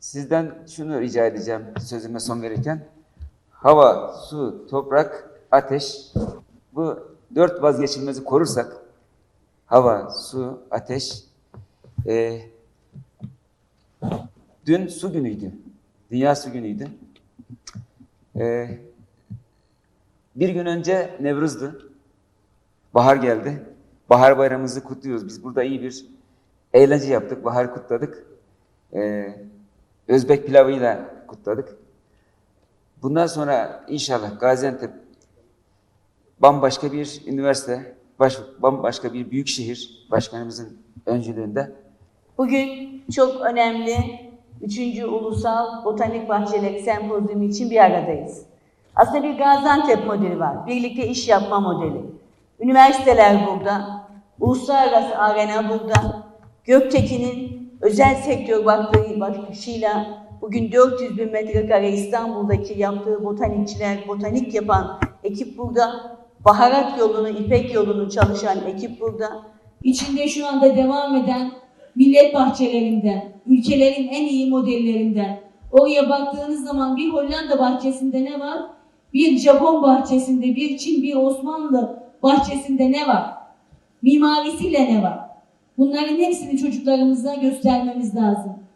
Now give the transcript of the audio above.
Sizden şunu rica edeceğim sözüme son verirken. Hava, su, toprak, ateş. Bu dört vazgeçilmezi korursak, hava, su, ateş. e, dün su günüydü. Dünya su günüydü. E, bir gün önce Nevruz'du. Bahar geldi. Bahar bayramımızı kutluyoruz. Biz burada iyi bir eğlence yaptık. Bahar kutladık. Ee, Özbek pilavıyla kutladık. Bundan sonra inşallah Gaziantep bambaşka bir üniversite, baş, bambaşka bir büyük şehir başkanımızın öncülüğünde Bugün çok önemli 3. Ulusal Botanik Bahçeleri Sempozyumu için bir aradayız. Aslında bir Gaziantep modeli var. Birlikte iş yapma modeli. Üniversiteler burada, uluslararası arena burada. Göktekin'in özel sektör baktığı bakışıyla bugün 400 bin metrekare İstanbul'daki yaptığı botanikçiler, botanik yapan ekip burada. Baharat yolunu, İpek yolunu çalışan ekip burada. İçinde şu anda devam eden millet bahçelerinden, ülkelerin en iyi modellerinden. Oraya baktığınız zaman bir Hollanda bahçesinde ne var? Bir Japon bahçesinde, bir Çin, bir Osmanlı bahçesinde ne var? Mimarisiyle ne var? Bunların hepsini çocuklarımıza göstermemiz lazım.